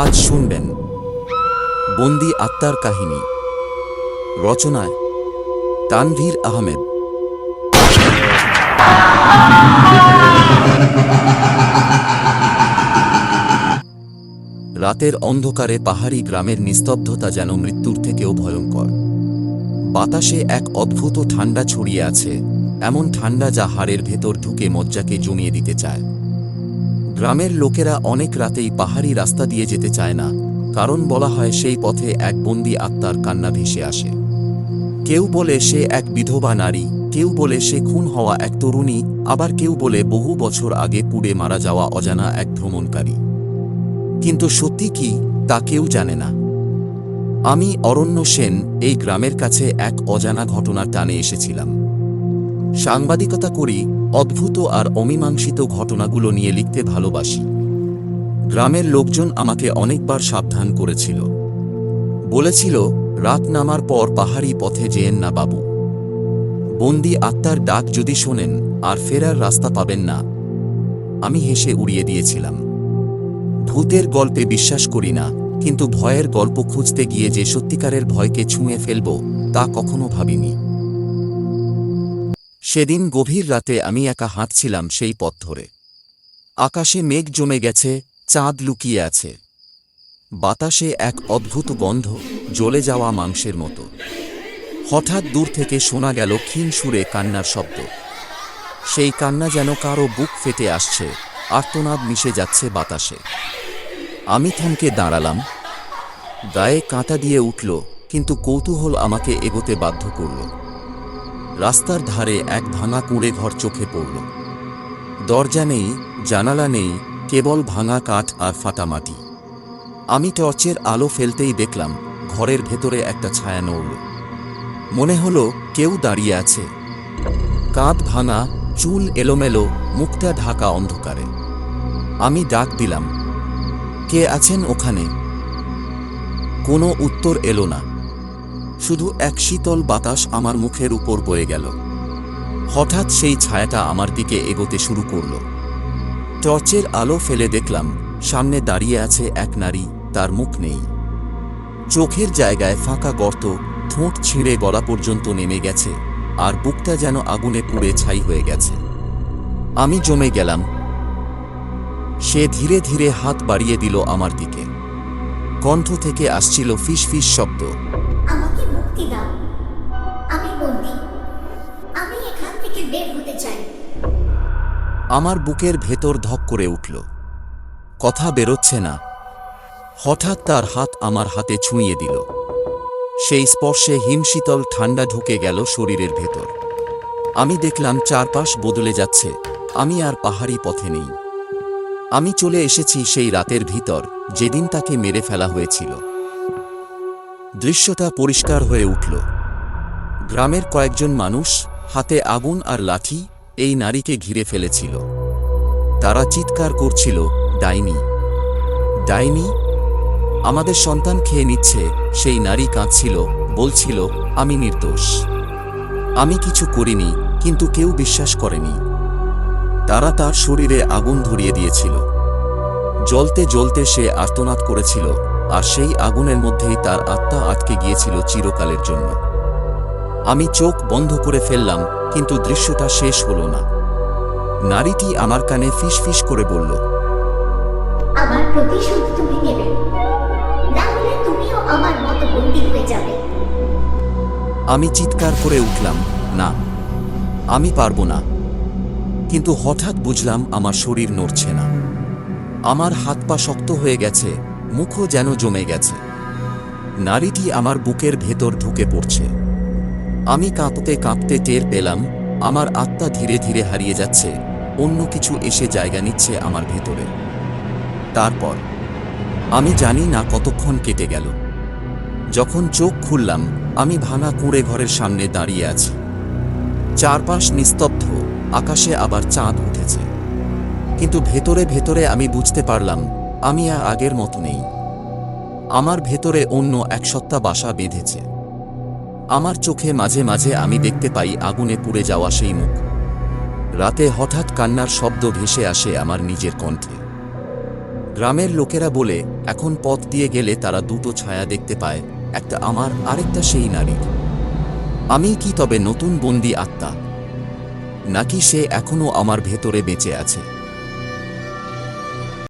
আজ শুনবেন বন্দি আত্মার কাহিনী, রচনায় তানভীর আহমেদ। রাতের অন্ধকারে পাহাড়ি গ্রামের নিস্তব্ধতা যেন মৃত্যুর থেকেও ভয়ঙ্কর। বাতাসে এক অদ্ভুত ঠান্ডা ছড়িয়ে আছে, এমন ঠান্ডা যা হাড়ের ভেতর ঢুকে মজ্জাকে জমিয়ে দিতে চায়। গ্রামের লোকেরা অনেক রাতেই পাহাড়ি রাস্তা দিয়ে যেতে চায় না, কারণ বলা হয় সেই পথে এক বন্দি আত্মার কান্না ভেসে আসে। কেউ বলে সে এক বিধবা নারী, কেউ বলে সে খুন হওয়া এক তরুণী, আবার কেউ বলে বহু বছর আগে পুড়ে মারা যাওয়া অজানা এক ভ্রমণকারী। কিন্তু সত্যি কি, তা কেউ জানে না। আমি অরণ্য সেন এই গ্রামের কাছে এক অজানা ঘটনার টানে এসেছিলাম। সাংবাদিকতা করি, অদ্ভুত আর অমীমাংসিত ঘটনাগুলো নিয়ে লিখতে ভালোবাসি। গ্রামের লোকজন আমাকে অনেকবার সাবধান করেছিল। বলেছিল, রাত নামার পর পাহাড়ি পথে যেয়েন না বাবু। বন্দি আত্মার ডাক যদি শোনেন, আর ফেরার রাস্তা পাবেন না। আমি হেসে উড়িয়ে দিয়েছিলাম। ভূতের গল্পে বিশ্বাস করি না, কিন্তু ভয়ের গল্প খুঁজতে গিয়ে যে সত্যিকারের ভয়কে ছুঁয়ে ফেলব, তা কখনো ভাবিনি। সেদিন গভীর রাতে আমি একা হাঁটছিলাম সেই পথ ধরে। আকাশে মেঘ জমে গেছে, চাঁদ লুকিয়ে আছে। বাতাসে এক অদ্ভুত গন্ধ জ্বলে যাওয়া মাংসের মতো। হঠাৎ দূর থেকে শোনা গেল ক্ষীণ সুরে কান্নার শব্দ। সেই কান্না যেন কারও বুক ফেটে আসছে, আর্তনাদ মিশে যাচ্ছে বাতাসে। আমি থমকে দাঁড়ালাম। গায়ে কাঁটা দিয়ে উঠল, কিন্তু কৌতূহল আমাকে এগোতে বাধ্য করল। রাস্তার ধারে এক ভাঙা কুঁড়ে ঘর চোখে পড়ল। দরজা নেই, জানালা নেই, কেবল ভাঙা কাঠ আর ফাটা মাটি। আমি টর্চের আলো ফেলতেই দেখলাম ঘরের ভেতরে একটা ছায়া নড়ল। মনে হলো কেউ দাঁড়িয়ে আছে। কাঁধ ভাঙা, চুল এলোমেলো, মুখটা ঢাকা অন্ধকারে। আমি ডাক দিলাম, কে আছেন ওখানে? কোনো উত্তর এলো না। শুধু এক শীতল বাতাস আমার মুখের উপর বয়ে গেল। হঠাৎ সেই ছায়াটা আমার দিকে এগোতে শুরু করল। টর্চের আলো ফেলে দেখলাম, সামনে দাঁড়িয়ে আছে এক নারী, তার মুখ নেই। চোখের জায়গায় ফাঁকা গর্ত, ঠোঁট ছিঁড়ে গলা পর্যন্ত নেমে গেছে, আর বুকটা যেন আগুনে পুড়ে ছাই হয়ে গেছে। আমি জমে গেলাম। সে ধীরে ধীরে হাত বাড়িয়ে দিল আমার দিকে। কণ্ঠ থেকে আসছিল ফিস ফিস শব্দ। মুক্তি দাও। আমি বন্দি। আমি এখান থেকে বের হতে চাই। আমার বুকের ভেতর ধক করে উঠল। কথা বেরোচ্ছে না। হঠাৎ তার হাত আমার হাতে ছুঁয়ে দিল। সেই স্পর্শে হিমশীতল ঠান্ডা ঢুকে গেল শরীরের ভেতর। আমি দেখলাম চারপাশ বদলে যাচ্ছে। আমি আর পাহাড়ি পথে নেই। আমি চলে এসেছি সেই রাতের ভিতর, যেদিন তাকে মেরে ফেলা হয়েছিল। দৃশ্যটা পরিষ্কার হয়ে উঠল। গ্রামের কয়েকজন মানুষ হাতে আগুন আর লাঠি এই নারীকে ঘিরে ফেলেছিল। তারা চিৎকার করছিল, ডাইনি ডাইনি, আমাদের সন্তান খেয়ে নিচ্ছে, সেই নারী কাঁদছিল, বলছিল, আমি নির্দোষ, আমি কিছু করিনি, কিন্তু কেউ বিশ্বাস করেনি তারা তার শরীরে আগুন ধরিয়ে দিয়েছিল। জ্বলতে জ্বলতে সে আর্তনাদ করেছিল, আর সেই আগুনের মধ্যেই তার আত্মা আটকে গিয়েছিল চিরকালের জন্য। আমি চোখ বন্ধ করে ফেললাম কিন্তু দৃশ্যটা শেষ হলো না। নারীটি আমার কানে ফিস ফিস করে বলল আমার প্রতিশোধ তুমি নেবে। না হলে তুমিও আমার মতো বন্দি হয়ে যাবে। আমি চিৎকার করে উঠলাম না আমি পারব না। কিন্তু হঠাৎ বুঝলাম আমার শরীর নড়ছে না। আমার হাত পা শক্ত হয়ে গেছে মুখও যেন জমে গেছে। নারীটি আমার বুকের ভেতর ঢুকে পড়ছে। আমি কাঁপতে কাঁপতে টের পেলাম, আমার আত্মা ধীরে ধীরে হারিয়ে যাচ্ছে, অন্য কিছু এসে জায়গা নিচ্ছে আমার ভেতরে। তারপর, আমি জানি না কতক্ষণ কেটে গেল। যখন চোখ খুললাম, আমি ভাঙা কুঁড়ে ঘরের সামনে দাঁড়িয়ে আছি। চারপাশ নিস্তব্ধ, আকাশে আবার চাঁদ উঠেছে। কিন্তু ভেতরে ভেতরে আমি বুঝতে পারলাম, আমি আগের মতো নেই। আমার ভেতরে অন্য এক সত্তা বাসা বেঁধেছে। আমার চোখে মাঝে মাঝে আমি দেখতে পাই আগুনে পুড়ে যাওয়া সেই মুখ। রাতে হঠাৎ কান্নার শব্দ ভেসে আসে আমার নিজের কণ্ঠে। গ্রামের লোকেরা বলে, এখন পথ দিয়ে গেলে তারা দুটো ছায়া দেখতে পায়, একটা আমার, আরেকটা সেই নারীর। আমি কি তবে নতুন বন্দি আত্মা? নাকি সে এখনও আমার ভেতরে বেঁচে আছে?